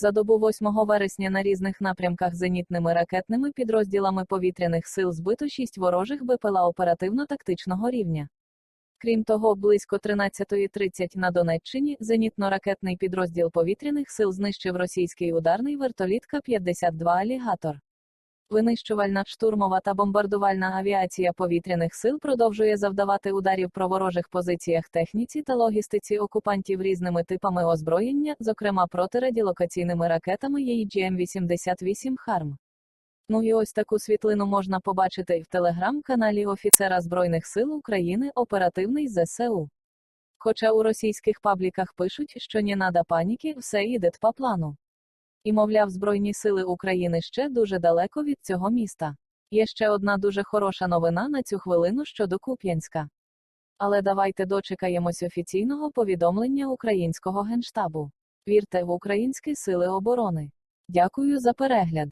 За добу 8 вересня на різних напрямках зенітними ракетними підрозділами повітряних сил збито 6 ворожих БПЛА оперативно-тактичного рівня. Крім того, близько 13.30 на Донеччині зенітно-ракетний підрозділ повітряних сил знищив російський ударний вертоліт К-52 «Алігатор». Винищувальна, штурмова та бомбардувальна авіація повітряних сил продовжує завдавати ударів по ворожих позиціях техніці та логістиці окупантів різними типами озброєння, зокрема протирадіолокаційними ракетами ЄІДЖМ-88 «Харм». Ну і ось таку світлину можна побачити і в телеграм-каналі офіцера Збройних сил України Оперативний ЗСУ. Хоча у російських пабліках пишуть, що не надо паніки, все йде по плану. І мовляв, Збройні сили України ще дуже далеко від цього міста. Є ще одна дуже хороша новина на цю хвилину щодо Куп'янська. Але давайте дочекаємось офіційного повідомлення українського генштабу. Вірте в українські сили оборони. Дякую за перегляд.